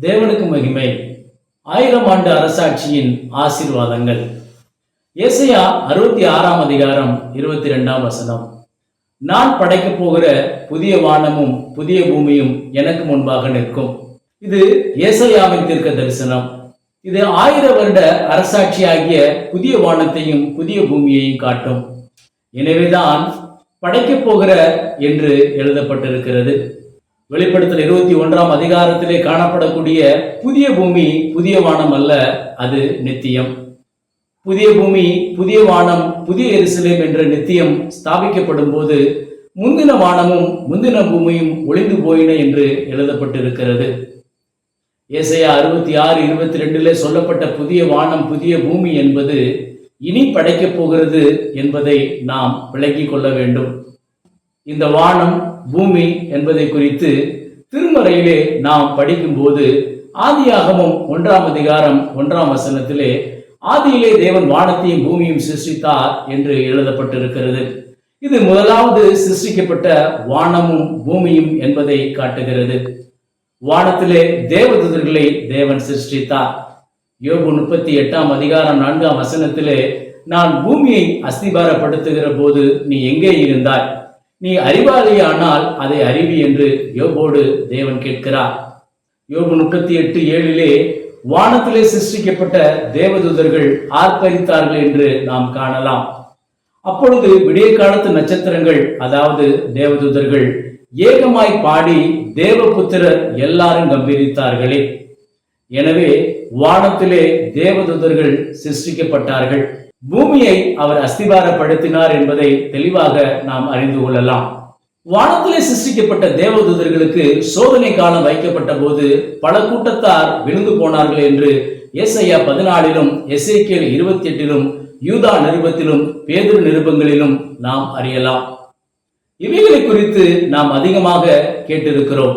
தேவனுக்கு மகிமை. ஆயிரம் ஆண்டு அரசாட்சியின் ஆசீர்வாதங்கள். ஏசையா அறுபத்தி ஆறாம் அதிகாரம் இருபத்தி ரெண்டாம் வசனம். நான் படைக்கப் போகிற புதிய வானமும் புதிய பூமியும் எனக்கு முன்பாக நிற்கும். இது ஏசையாவின் தீர்க்க தரிசனம் இது ஆயிர வருட அரசாட்சியாகிய புதிய வானத்தையும் புதிய பூமியையும் காட்டும். எனவேதான் படைக்கப் போகிற என்று எழுதப்பட்டிருக்கிறது. வெளிப்படுத்தல் இருபத்தி ஒன்றாம் அதிகாரத்திலே காணப்படக்கூடிய புதிய பூமி புதிய வானம் அல்ல அது நித்தியம். புதிய பூமி புதிய வானம் புதிய எருசலேம் என்ற நித்தியம் ஸ்தாபிக்கப்படும் போது முந்தின வானமும் முந்தின பூமியும் ஒளிந்து போயின என்று எழுதப்பட்டிருக்கிறது. ஏசையா அறுபத்தி ஆறு இருபத்தி ரெண்டுல சொல்லப்பட்ட புதிய வானம் புதிய பூமி என்பது இனி படைக்கப் போகிறது என்பதை நாம் விளங்கிக் கொள்ள வேண்டும். இந்த வானம் பூமி என்பதை குறித்து திருமறையிலே நாம் படிக்கும்போது ஆதியாகமும் ஒன்றாம் அதிகாரம் ஒன்றாம் வசனத்திலே ஆதியிலே தேவன் வானத்தையும் பூமியும் சிருஷ்டித்தார் என்று எழுதப்பட்டிருக்கிறது. இது முதலாவது சிருஷ்டிக்கப்பட்ட வானமும் பூமியும் என்பதை காட்டுகிறது. வானத்திலே தேவதூதர்களை தேவன் சிருஷ்டித்தார். யோபு முப்பத்தி எட்டாம் அதிகாரம் நான்காம் வசனத்திலே நான் பூமியை அஸ்திபாரப்படுத்துகிற போது நீ எங்கே இருந்தாய்? நீ அறிவாளியானால் அதை அறிவி என்று யோபோடு தேவன் கேட்கிறார். யோபு முப்பத்தி எட்டு ஏழிலே வானத்திலே சிருஷ்டிக்கப்பட்ட தேவதூதர்கள் ஆர்ப்பரித்தார்கள் என்று நாம் காணலாம். அப்பொழுது விடிய காலத்து நட்சத்திரங்கள் அதாவது தேவதூதர்கள் ஏகமாய் பாடி தேவபுத்திரர் எல்லாரும் கம்பீரித்தார்களே. எனவே வானத்திலே தேவதூதர்கள் சிருஷ்டிக்கப்பட்டார்கள். பூமியை அவர் அஸ்திபாரப்படுத்தினார் என்பதை தெளிவாக நாம் அறிந்து கொள்ளலாம். வானத்திலே சிருஷ்டிக்கப்பட்ட தேவதூதர்களுக்கு சோதனை காலம் வைக்கப்பட்ட போது பல கூட்டத்தார் விழுந்து போனார்கள் என்று ஏசையா பதினாலிலும் எஸ்ஐகேல் இருபத்தி எட்டிலும் யூதா நிருபத்திலும் பேதுரு நிருபங்களிலும் நாம் அறியலாம். இவைகளை குறித்து நாம் அதிகமாக கேட்டிருக்கிறோம்.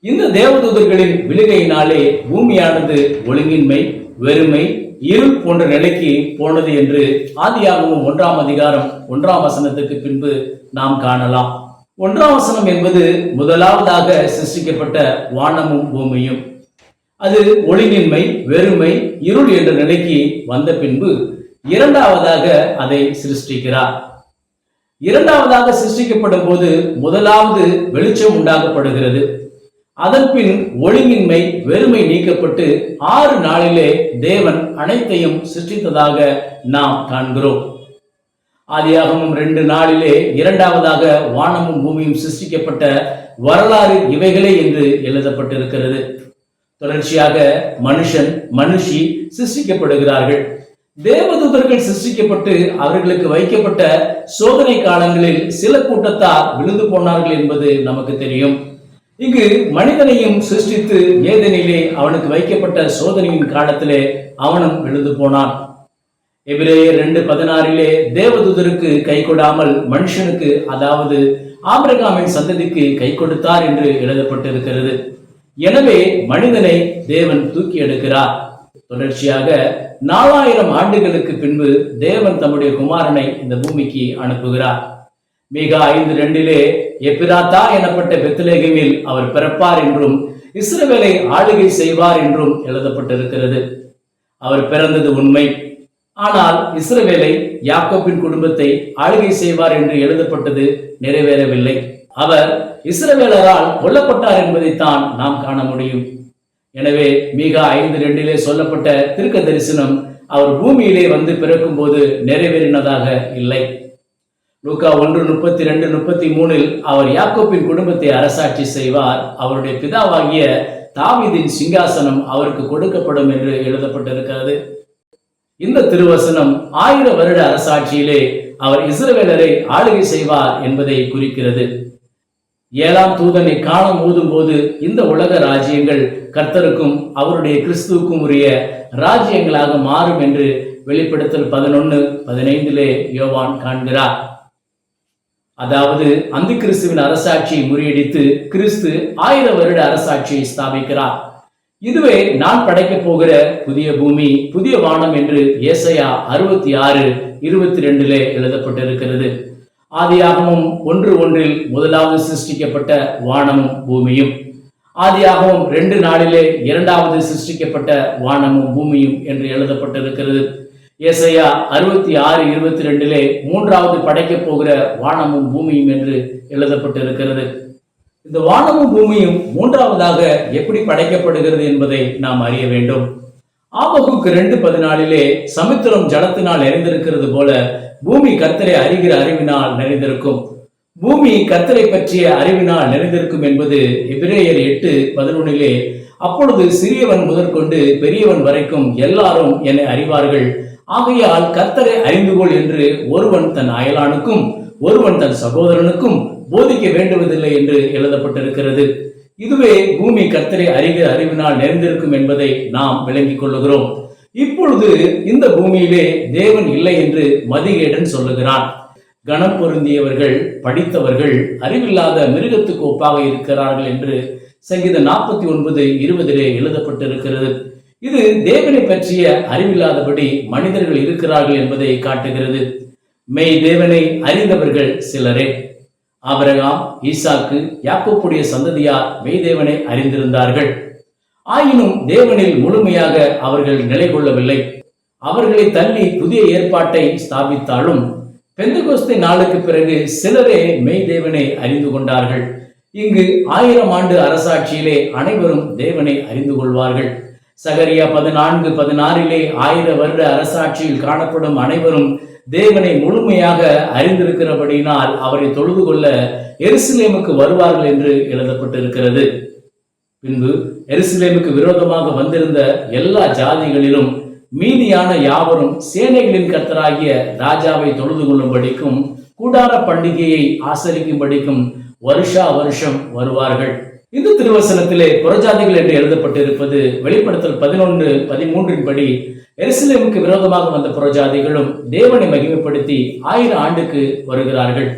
இந்த தேவதூதர்களின் விழுகையினாலே பூமியானது ஒழுங்கின்மை வெறுமை இருள் போன்ற நிலைக்கு போனது என்று ஆதியாகவும் ஒன்றாம் அதிகாரம் ஒன்றாம் வசனத்துக்கு பின்பு நாம் காணலாம். ஒன்றாம் வசனம் என்பது முதலாவதாக சிருஷ்டிக்கப்பட்ட வானமும் பூமியும். அது ஒழுங்கின்மை வெறுமை இருள் என்ற நிலைக்கு வந்த பின்பு இரண்டாவதாக அதை சிருஷ்டிக்கிறார். இரண்டாவதாக சிருஷ்டிக்கப்படும் போது முதலாவது வெளிச்சம் உண்டாக்கப்படுகிறது. அதன் பின் ஒழுங்கின்மை வெறுமை நீக்கப்பட்டு ஆறு நாளிலே தேவன் அனைத்தையும் சிருஷ்டித்ததாக நாம் காண்கிறோம். ஆதியாகமும் ரெண்டு நாளிலே இரண்டாவதாக வானமும் பூமியும் சிருஷ்டிக்கப்பட்ட வரலாறு இவைகளே என்று எழுதப்பட்டிருக்கிறது. தொடர்ச்சியாக மனுஷன் மனுஷி சிருஷ்டிக்கப்படுகிறார்கள். தேவதூதர்கள் சிருஷ்டிக்கப்பட்டு அவர்களுக்கு வைக்கப்பட்ட சோதனை காலங்களில் சில கூட்டத்தார் விழுந்து போனார்கள் என்பது நமக்கு தெரியும். இங்கு மனிதனையும் சிருஷ்டித்து வேதனையிலே அவனுக்கு வைக்கப்பட்ட சோதனையின் காலத்திலே அவனும் விழுந்து போனான். எபிரேயர் ரெண்டு பதினாறிலே தேவதூதருக்கு கை கொடாமல் மனுஷனுக்கு அதாவது ஆபிரகாமின் சந்ததிக்கு கை கொடுத்தார் என்று எழுதப்பட்டிருக்கிறது. எனவே மனிதனை தேவன் தூக்கி எடுக்கிறார். தொடர்ச்சியாக நாலாயிரம் ஆண்டுகளுக்கு பின்பு தேவன் தம்முடைய குமாரனை இந்த பூமிக்கு அனுப்புகிறார். மீகா ஐந்து ரெண்டிலே எப்பிராத்தா எனப்பட்ட பெத்லேகமில் அவர் பிறப்பார் என்றும் இஸ்ரவேலை ஆளுகை செய்வார் என்றும் எழுதப்பட்டிருக்கிறது. அவர் பிறந்தது உண்மை. ஆனால் இஸ்ரவேலை யாக்கோப்பின் குடும்பத்தை ஆளுகை செய்வார் என்று எழுதப்பட்டது நிறைவேறவில்லை. அவர் இஸ்ரவேலரால் கொல்லப்பட்டார் என்பதைத்தான் நாம் காண முடியும். எனவே மீகா ஐந்து ரெண்டிலே சொல்லப்பட்ட திருக்க தரிசனம் அவர் பூமியிலே வந்து பிறக்கும் போது நிறைவேறினதாக இல்லை. லூக்கா ஒன்று முப்பத்தி ரெண்டு முப்பத்தி மூணில் அவர் யாக்கோப்பின் குடும்பத்தை அரசாட்சி செய்வார். அவருடைய பிதாவாகிய தாவீதின் சிங்காசனம் அவருக்கு கொடுக்கப்படும் என்று எழுதப்பட்டிருக்கிறது. இந்த திருவசனம் ஆயிரம் வருட அரசாட்சியிலே அவர் இஸ்ரவேலரை ஆளுகை செய்வார் என்பதை குறிக்கிறது. ஏழாம் தூதனை காணம் ஊதும் போது இந்த உலக ராஜ்யங்கள் கர்த்தருக்கும் அவருடைய கிறிஸ்துவுக்கும் உரிய ராஜ்யங்களாக மாறும் என்று வெளிப்படுத்தல் பதினொன்னு பதினைந்திலே யோவான் காண்கிறார். அதாவது அந்த கிறிஸ்துவின் அரசாட்சியை முறியடித்து கிறிஸ்து ஆயிரம் வருட அரசாட்சியை ஸ்தாபிக்கிறார். இதுவே நான் படைக்கப் போகிற புதிய பூமி புதிய வானம் என்று ஏசையா அறுபத்தி ஆறு இருபத்தி ரெண்டிலே எழுதப்பட்டிருக்கிறது. ஆதியாகமும் ஒன்று ஒன்றில் முதலாவது சிருஷ்டிக்கப்பட்ட வானமும் பூமியும். ஆதியாகவும் ரெண்டு நாளிலே இரண்டாவது சிருஷ்டிக்கப்பட்ட வானமும் பூமியும் என்று எழுதப்பட்டிருக்கிறது. ஏசையா அறுபத்தி ஆறு இருபத்தி ரெண்டிலே மூன்றாவது படைக்கப் போகிற வானமும் பூமியும் என்று எழுதப்பட்டிருக்கிறது. இந்த வானமும் பூமியும் மூன்றாவதாக எப்படி படைக்கப்படுகிறது என்பதை நாம் அறிய வேண்டும். ஆபகுக்கு ரெண்டு பதினாலிலே சமுத்திரம் ஜலத்தினால் நிறைந்திருக்கிறது போல பூமி கத்தரை அறிகிற அறிவினால் நிறைந்திருக்கும். பூமி கத்தரை பற்றிய அறிவினால் நிறைந்திருக்கும் என்பது எபிரேயர் எட்டு பதினொன்னிலே அப்பொழுது சிறியவன் முதற்கொண்டு பெரியவன் வரைக்கும் எல்லாரும் என்னை அறிவார்கள். ஆகையால் கர்த்தரை அறிந்து கொள் என்று ஒருவன் தன் அயலானுக்கும் ஒருவன் தன் சகோதரனுக்கும் போதிக்க வேண்டுவதில்லை என்று எழுதப்பட்டிருக்கிறது. இதுவே பூமி கர்த்தரை அறிக அறிவினால் நிறைந்திருக்கும் என்பதை நாம் விளங்கிக் கொள்ளுகிறோம். இப்பொழுது இந்த பூமியிலே தேவன் இல்லை என்று மதிகேடன் சொல்லுகிறான். கணம் பொருந்தியவர்கள் படித்தவர்கள் அறிவில்லாத மிருகத்துக்கு ஒப்பாக இருக்கிறார்கள் என்று சங்கீத நாற்பத்தி ஒன்பது இருபதிலே எழுதப்பட்டிருக்கிறது. இது தேவனை பற்றிய அறிவில்லாதபடி மனிதர்கள் இருக்கிறார்கள் என்பதை காட்டுகிறது. மெய் தேவனை அறிந்தவர்கள் சிலரே. அவரகாம் ஈசாக்கு யாக்கோப்புடைய சந்ததியார் மெய் தேவனை அறிந்திருந்தார்கள். ஆயினும் தேவனில் முழுமையாக அவர்கள் நிலை கொள்ளவில்லை. அவர்களை தள்ளி புதிய ஏற்பாட்டை ஸ்தாபித்தாலும் பெந்தகோஸ்தை நாளுக்கு பிறகு சிலரே மெய் தேவனை அறிந்து கொண்டார்கள். இங்கு ஆயிரம் ஆண்டு அரசாட்சியிலே அனைவரும் தேவனை அறிந்து கொள்வார்கள். சகரியா பதினான்கு பதினாறிலே ஆயிர வருட அரசாட்சியில் காணப்படும் அனைவரும் தேவனை முழுமையாக அறிந்திருக்கிறபடியினால் அவரை தொழுது கொள்ள எருசலேமுக்கு வருவார்கள் என்று எழுதப்பட்டிருக்கிறது. பின்பு எருசலேமுக்கு விரோதமாக வந்திருந்த எல்லா ஜாதிகளிலும் மீதியான யாவரும் சேனைகளின் கர்த்தராகிய ராஜாவை தொழுது கொள்ளும்படிக்கும் கூடார பண்டிகையை ஆசரிக்கும்படிக்கும் வருஷா வருஷம் வருவார்கள். இந்த திருவசனத்திலே புறஜாதிகள் என்று எழுதப்பட்டிருப்பது வெளிப்படுத்தல் பதினொன்று பதிமூன்றின் படி எருசலேமுக்கு விரோதமாக வந்த புறஜாதிகளும் தேவனை மகிமைப்படுத்தி ஆயிரம் ஆண்டுக்கு வருகிறார்கள்.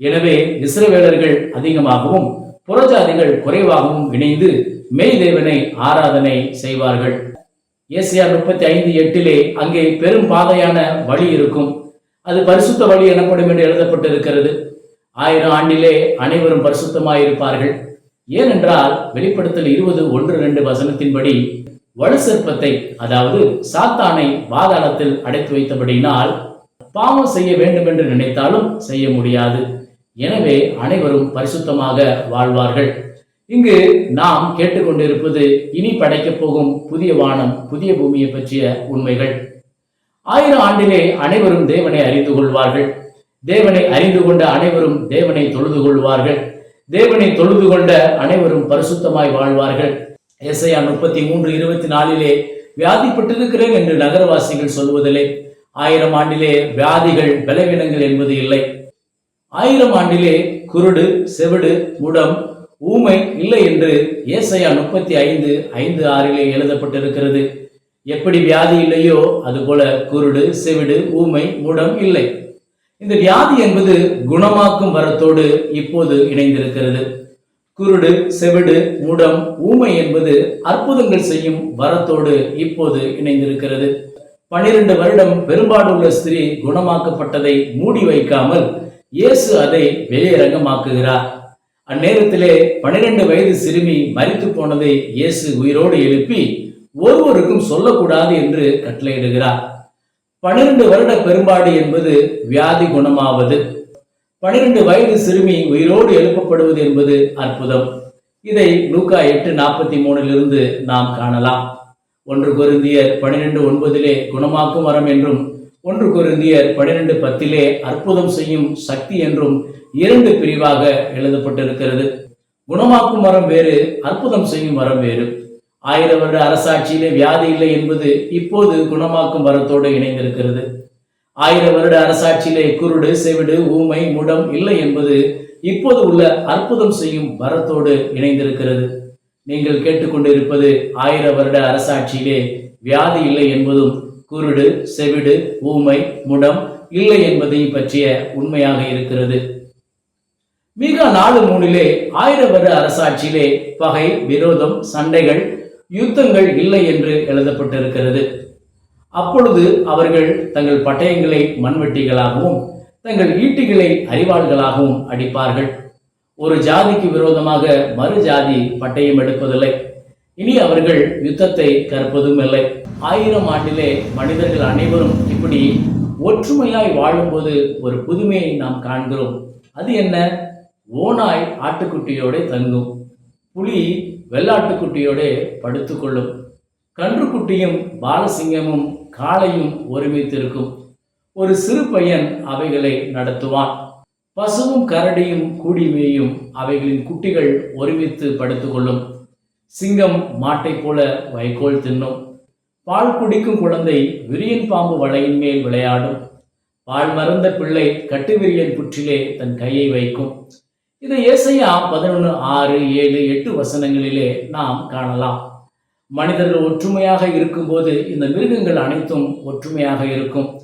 எனவே இஸ்ரவேலர்கள் அதிகமாகவும் புறஜாதிகள் குறைவாகவும் இணைந்து மெய் தேவனை ஆராதனை செய்வார்கள். ஏசியா முப்பத்தி ஐந்து எட்டிலே அங்கே பெரும் பாதையான வழி இருக்கும். அது பரிசுத்த வழி எனப்படும் என்று எழுதப்பட்டிருக்கிறது. ஆயிரம் ஆண்டிலே அனைவரும் பரிசுத்தமாயிருப்பார்கள். ஏனென்றால் வெளிப்படுத்தல் இருபது ஒன்று ரெண்டு வசனத்தின்படி வலு சிற்பத்தை அதாவது சாத்தானை பாதாளத்தில் அடைத்து வைத்தபடியினால் பாவம் செய்ய வேண்டும் என்று நினைத்தாலும் செய்ய முடியாது. எனவே அனைவரும் பரிசுத்தமாக வாழ்வார்கள். இங்கு நாம் கேட்டுக்கொண்டிருப்பது இனி படைக்கப் போகும் புதிய வானம் புதிய பூமியை பற்றிய உண்மைகள். ஆயிரம் ஆண்டிலே அனைவரும் தேவனை அறிந்து கொள்வார்கள். தேவனை அறிந்து கொண்ட அனைவரும் தேவனை தொழுது கொள்வார்கள். தேவனை தொழுது கொண்ட அனைவரும் பரிசுத்தமாய் வாழ்வார்கள். ஏசையா முப்பத்தி மூன்று இருபத்தி நாலிலே வியாதிப்பட்டிருக்கிறேன் என்று நகரவாசிகள் சொல்வதில்லை ஆயிரம் ஆண்டிலே வியாதிகள் பலவீனங்கள் என்பது இல்லை. ஆயிரம் ஆண்டிலே குருடு செவிடு முடம் ஊமை இல்லை என்று ஏசையா முப்பத்தி ஐந்து ஐந்து ஆறிலே எழுதப்பட்டிருக்கிறது. எப்படி வியாதி இல்லையோ அதுபோல குருடு செவிடு ஊமை முடம் இல்லை. இந்த வியாதி என்பது குணமாக்கும் வரத்தோடு இப்போது இணைந்திருக்கிறது. குருடு செவிடு முடம் ஊமை என்பது அற்புதங்கள் செய்யும் வரத்தோடு இப்போது இணைந்திருக்கிறது. பனிரெண்டு வருடம் பெரும்பாடுள்ள ஸ்திரீ குணமாக்கப்பட்டதை மூடி வைக்காமல் இயேசு அதை வெளியரங்கமாக்குகிறார் அந்நேரத்திலே பனிரெண்டு வயது சிறுமி மறித்து போனதை இயேசு உயிரோடு எழுப்பி ஒருவருக்கும் சொல்லக்கூடாது என்று கட்டளையிடுகிறார். பனிரெண்டு வருட பெரும்பாடு என்பது வியாதி குணமாவது. பனிரெண்டு வயது சிறுமி உயிரோடு எழுப்பப்படுவது என்பது அற்புதம். இதை லூக்கா எட்டு நாற்பத்தி மூணிலிருந்து நாம் காணலாம். ஒன்று குருந்தியர் பனிரெண்டு ஒன்பதிலே குணமாக்கும் வரம் என்றும் ஒன்று குருந்தியர் பனிரெண்டு பத்திலே அற்புதம் செய்யும் சக்தி என்றும் இரண்டு பிரிவாக எழுதப்பட்டிருக்கிறது. குணமாக்கும் வரம் வேறு அற்புதம் செய்யும் வரம் வேறு. ஆயிரம் வருட அரசாட்சியிலே வியாதி இல்லை என்பது இப்போது குணமாக்கும் வரத்தோடு இணைந்திருக்கிறது. ஆயிரம் வருட அரசாட்சியிலே குருடு செவிடு ஊமை முடம் இல்லை என்பது இப்போது உள்ள அற்புதம் செய்யும் வரத்தோடு இணைந்திருக்கிறது. நீங்கள் கேட்டுக்கொண்டிருப்பது ஆயிர வருட அரசாட்சியிலே வியாதி இல்லை என்பதும் குருடு செவிடு ஊமை முடம் இல்லை என்பதையும் பற்றிய உண்மையாக இருக்கிறது. மிக நாலு மூணிலே ஆயிர வருட அரசாட்சியிலே பகை விரோதம் சண்டைகள் யுத்தங்கள் இல்லை என்று எழுதப்பட்டிருக்கிறது. அப்பொழுது அவர்கள் தங்கள் பட்டயங்களை மண்வெட்டிகளாகவும் தங்கள் ஈட்டிகளை அறிவாள்களாகவும் அடிப்பார்கள். ஒரு ஜாதிக்கு விரோதமாக மறு ஜாதி பட்டயம் எடுப்பதில்லை. இனி அவர்கள் யுத்தத்தை கற்பதும் இல்லை. ஆயிரம் ஆண்டிலே மனிதர்கள் அனைவரும் இப்படி ஒற்றுமையாய் வாழும்போது ஒரு புதுமையை நாம் காண்கிறோம். அது என்ன? ஓனாய் ஆட்டுக்குட்டியோட தங்கும். புலி வெள்ளாட்டுக்குட்டியோட படுத்துக்கொள்ளும். கன்றுக்குட்டியும் பாலசிங்கமும் காளையும் ஒருமித்திருக்கும். ஒரு சிறு பையன் அவைகளை நடத்துவான். பசுவும் கரடியும் கூடி மேயும் அவைகளின் குட்டிகள் ஒருமித்து படுத்துக்கொள்ளும். சிங்கம் மாட்டைப் போல வைக்கோல் தின்னும். பால் குடிக்கும் குழந்தை விரியன் பாம்பு வலையின் மேல் விளையாடும். பால் மறந்த பிள்ளை கட்டுவிரியன் புற்றிலே தன் கையை வைக்கும். இதை ஏசையா பதினொன்று ஆறு ஏழு எட்டு வசனங்களிலே நாம் காணலாம். மனிதர்கள் ஒற்றுமையாக இருக்கும்போது இந்த மிருகங்கள் அனைத்தும் ஒற்றுமையாக இருக்கும்.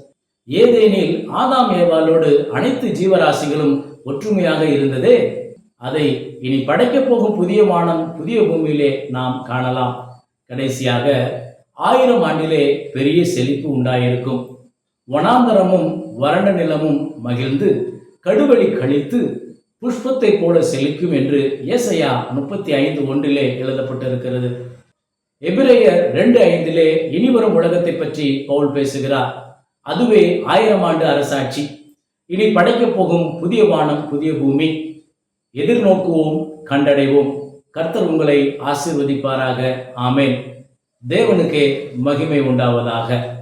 ஏதேனில் ஆதாம் ஏவாளோடு அனைத்து ஜீவராசிகளும் ஒற்றுமையாக இருந்ததே. அதை இனி படைக்கப் போகும் புதிய வானம் புதிய பூமியிலே நாம் காணலாம். கடைசியாக ஆயிரம் ஆண்டிலே பெரிய செழிப்பு உண்டாயிருக்கும். வனாந்தரமும் வறண்ட நிலமும் மகிழ்ந்து கடுவழி கழித்து புஷ்பத்தைப் போல செழிக்கும் என்று ஏசையா முப்பத்தி ஐந்து ஒன்றிலே எழுதப்பட்டிருக்கிறது. எபிரேயர் ரெண்டு ஐந்திலே இனிவரும் உலகத்தை பற்றி பவுல் பேசுகிறார். அதுவே ஆயிரம் ஆண்டு அரசாட்சி. இனி படைக்கப் போகும் புதிய வானம் புதிய பூமி. எதிர்நோக்குவோம் கண்டடைவோம். கர்த்தர் உங்களை ஆசிர்வதிப்பாராக. ஆமேன். தேவனுக்கே மகிமை உண்டாவதாக.